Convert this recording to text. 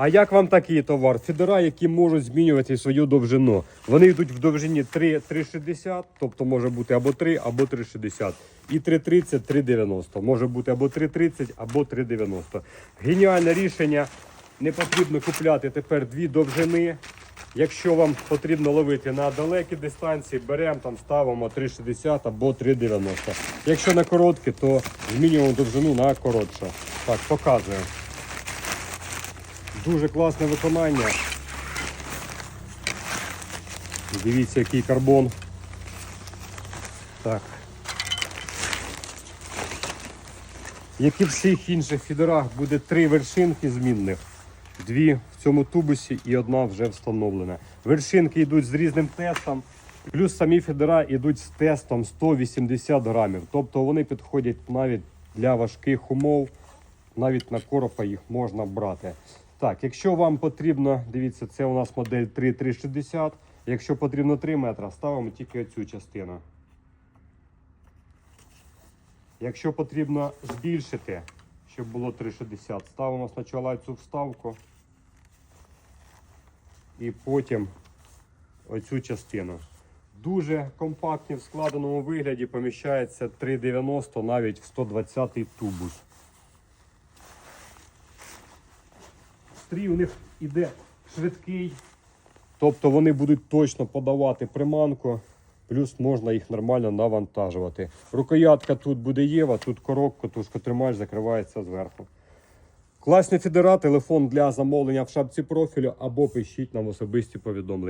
А як вам такий товар? Фідера, які можуть змінювати свою довжину. Вони йдуть в довжині 3 3,60, тобто може бути або 3, або 3,60. І 3,30, 3,90. Може бути або 3,30, або 3,90. Геніальне рішення. Не потрібно купляти тепер дві довжини. Якщо вам потрібно ловити на далекі дистанції, беремо там, ставимо 3,60 або 3,90. Якщо на короткі, то змінюємо довжину на коротше. Так, показую. Дуже класне виконання. Дивіться, який карбон. Так. Як і в всіх інших фідерах, буде три вершинки змінних. Дві в цьому тубусі і одна вже встановлена. Вершинки йдуть з різним тестом, плюс самі фідера йдуть з тестом 180 грамів. Тобто вони підходять навіть для важких умов, навіть на коропа їх можна брати. Так, якщо вам потрібно, дивіться, це у нас модель 3360. Якщо потрібно 3 метри, ставимо тільки цю частину. Якщо потрібно збільшити, щоб було 3,60, ставимо спочатку цю вставку і потім оцю частину. Дуже компактні в складеному вигляді поміщається 3,90 навіть в 120 тубус. Стрій у них іде швидкий, тобто вони будуть точно подавати приманку, плюс можна їх нормально навантажувати. Рукоятка тут буде Єва, тут коробка, тримач закривається зверху. Класні фідера, телефон для замовлення в шапці профілю або пишіть нам особисті повідомлення.